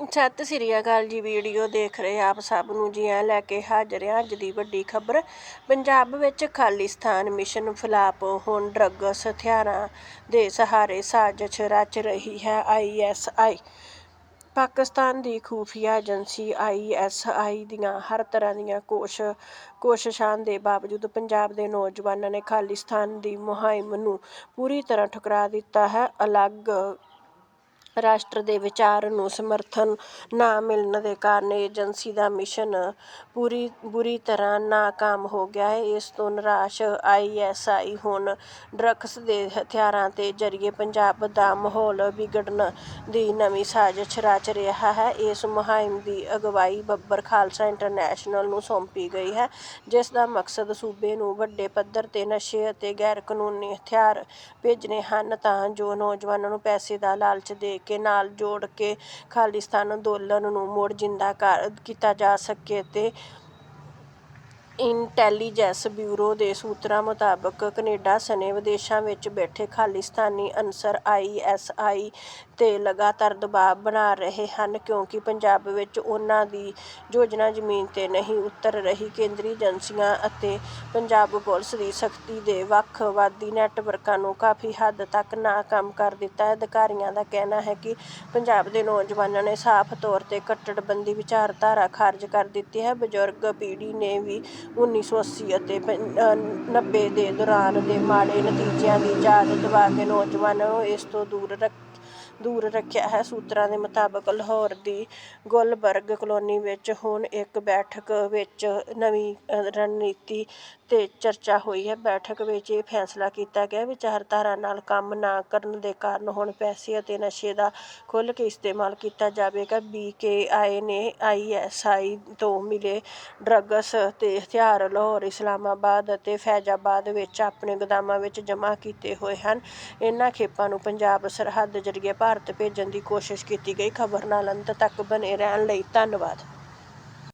ਸਤਿ ਸ੍ਰੀ ਅਕਾਲ ਜੀ ਵੀਡੀਓ ਦੇਖ ਰਹੇ ਆਪ ਸਭ ਨੂੰ ਜੀ, ਐ ਲੈ ਕੇ ਹਾਜ਼ਰ ਹਾਂ ਅੱਜ ਦੀ ਵੱਡੀ ਖਬਰ। ਪੰਜਾਬ ਵਿੱਚ ਖਾਲਿਸਤਾਨ ਮਿਸ਼ਨ ਫਲਾਪ, ਹੁਣ ਡਰੱਗਸ ਹਥਿਆਰਾਂ ਦੇ ਸਹਾਰੇ ਸਾਜ਼ਿਸ਼ ਰਚ ਰਹੀ ਹੈ ਆਈਐਸਆਈ ਪਾਕਿਸਤਾਨ ਦੀ ਖੂਫੀਆ ਏਜੰਸੀ ਆਈਐਸਆਈ ਦੀਆਂ ਹਰ ਤਰ੍ਹਾਂ ਦੀਆਂ ਕੋਸ਼, ਕੋਸ਼ਿਸ਼ਾਂ ਦੇ ਬਾਵਜੂਦ ਪੰਜਾਬ ਦੇ ਨੌਜਵਾਨਾਂ ਨੇ ਖਾਲਿਸਤਾਨ ਦੀ ਮੁਹਿੰਮ ਨੂੰ ਪੂਰੀ ਤਰ੍ਹਾਂ ਠੁਕਰਾ ਦਿੱਤਾ ਹੈ। ਅਲੱਗ ਰਾਸ਼ਟਰ ਦੇ ਵਿਚਾਰ ਨੂੰ ਸਮਰਥਨ ਨਾ ਮਿਲਣ ਦੇ ਕਾਰਨ ਏਜੰਸੀ ਦਾ ਮਿਸ਼ਨ ਪੂਰੀ, ਬੁਰੀ ਤਰ੍ਹਾਂ ਨਾਕਾਮ ਹੋ ਗਿਆ ਹੈ। ਇਸ ਤੋਂ ਨਿਰਾਸ਼ ਆਈਐਸਆਈ ਹੁਣ ਡਰੱਗਸ ਦੇ ਹਥਿਆਰਾਂ ਦੇ ਜ਼ਰੀਏ ਪੰਜਾਬ ਦਾ ਮਾਹੌਲ ਵਿਗੜਨ ਦੀ ਨਵੀਂ ਸਾਜ਼ਿਸ਼ ਰਚ ਰਿਹਾ ਹੈ। ਇਸ ਮੁਹਿੰਮ ਦੀ ਅਗਵਾਈ ਬੱਬਰ ਖਾਲਸਾ ਇੰਟਰਨੈਸ਼ਨਲ ਨੂੰ ਸੌਂਪੀ ਗਈ ਹੈ, ਜਿਸ ਦਾ ਮਕਸਦ ਸੂਬੇ ਨੂੰ ਵੱਡੇ ਪੱਧਰ ਤੇ ਨਸ਼ੇ ਅਤੇ ਗੈਰ ਕਾਨੂੰਨੀ ਹਥਿਆਰ ਭੇਜਣੇ ਹਨ ਤਾਂ ਜੋ ਨੌਜਵਾਨਾਂ ਨੂੰ ਪੈਸੇ ਦਾ ਲਾਲਚ ਦੇ ਕੇ ਨਾਲ ਜੋੜ ਕੇ ਖਾਲਿਸਤਾਨ ਅੰਦੋਲਨ ਨੂੰ ਮੁੜ ਜ਼ਿੰਦਾ ਕਰ ਕੀਤਾ ਜਾ ਸਕੇ ਅਤੇ ਇੰਟੈਲੀਜੈਂਸ ਬਿਊਰੋ ਦੇ ਸੂਤਰਾਂ ਮੁਤਾਬਕ ਕਨੇਡਾ ਸਣੇ ਵਿਦੇਸ਼ਾਂ ਵਿੱਚ ਬੈਠੇ ਖਾਲਿਸਤਾਨੀ ਅਨਸਰ ਆਈਐਸਆਈ ਤੇ ਲਗਾਤਾਰ ਦਬਾਅ ਬਣਾ ਰਹੇ ਹਨ ਕਿਉਂਕਿ ਪੰਜਾਬ ਵਿੱਚ ਉਹਨਾਂ ਦੀ ਯੋਜਨਾ ਜ਼ਮੀਨ ਤੇ ਨਹੀਂ ਉਤਰ ਰਹੀ। ਕੇਂਦਰੀ ਏਜੰਸੀਆਂ ਅਤੇ ਪੰਜਾਬ ਪੁਲਿਸ ਦੀ ਸਖਤੀ ਦੇ ਵੱਖਵਾਦੀ ਨੈਟਵਰਕਾਂ ਨੂੰ ਕਾਫੀ ਹੱਦ ਤੱਕ ਨਾਕਾਮ ਕਰ ਦਿੱਤਾ। ਹੈ ਅਧਿਕਾਰੀਆਂ ਦਾ ਕਹਿਣਾ ਹੈ ਕਿ ਪੰਜਾਬ ਦੇ ਨੌਜਵਾਨਾਂ ਨੇ ਸਾਫ਼ ਤੌਰ ਤੇ ਕੱਟੜਬੰਦੀ ਵਿਚਾਰਧਾਰਾ ਖਾਰਜ ਕਰ ਦਿੱਤੀ ਹੈ। ਬਜ਼ੁਰਗ ਪੀੜ੍ਹੀ ਨੇ ਵੀ 1980 ਅਤੇ 90 ਦੇ ਦੌਰਾਨ ਦੇ ਮਾੜੇ ਨਤੀਜਿਆਂ ਦੀ ਯਾਦ ਦਿਵਾ ਕੇ ਨੌਜਵਾਨਾਂ ਨੂੰ ਇਸ ਤੋਂ ਦੂਰ ਰੱਖ ਦੂਰ ਰੱਖਿਆ ਹੈ। ਸੂਤਰਾਂ ਦੇ ਮੁਤਾਬਕ ਲਾਹੌਰ ਦੀ ਗੁਲਬਰਗ ਕਲੋਨੀ ਵਿੱਚ ਹੁਣ ਇੱਕ ਬੈਠਕ ਵਿੱਚ ਨਵੀਂ ਰਣਨੀਤੀ ਤੇ ਚਰਚਾ ਹੋਈ ਹੈ। ਬੈਠਕ ਵਿੱਚ ਇਹ ਫੈਸਲਾ ਕੀਤਾ ਗਿਆ, ਵਿਚਾਰਧਾਰਾ ਨਾਲ ਕੰਮ ਨਾ ਕਰਨ ਦੇ ਕਾਰਨ ਹੁਣ ਪੈਸੇ ਅਤੇ ਨਸ਼ੇ ਦਾ ਖੁੱਲ੍ਹ ਕੇ ਇਸਤੇਮਾਲ ਕੀਤਾ ਜਾਵੇਗਾ। ਬੀਕੇਆਈ ਨੇ ਆਈਐਸਆਈ ਤੋਂ ਮਿਲੇ ਡਰੱਗਸ ਤੇ ਹਥਿਆਰ ਲਾਹੌਰ, ਇਸਲਾਮਾਬਾਦ ਅਤੇ ਫੈਜ਼ਾਬਾਦ ਵਿੱਚ ਆਪਣੇ ਗੋਦਾਮਾਂ ਵਿੱਚ ਜਮ੍ਹਾਂ ਕੀਤੇ ਹੋਏ ਹਨ। ਇਹਨਾਂ ਖੇਪਾਂ ਨੂੰ ਪੰਜਾਬ ਸਰਹੱਦ ਜ਼ਰੀਏ ਭਾਰਤ ਭੇਜਣ ਦੀ ਕੋਸ਼ਿਸ਼ ਕੀਤੀ ਗਈ ਖਬਰ ਨਾਲ ਅੰਤ ਤੱਕ ਬਣੇ ਰਹਿਣ ਲਈ ਧੰਨਵਾਦ।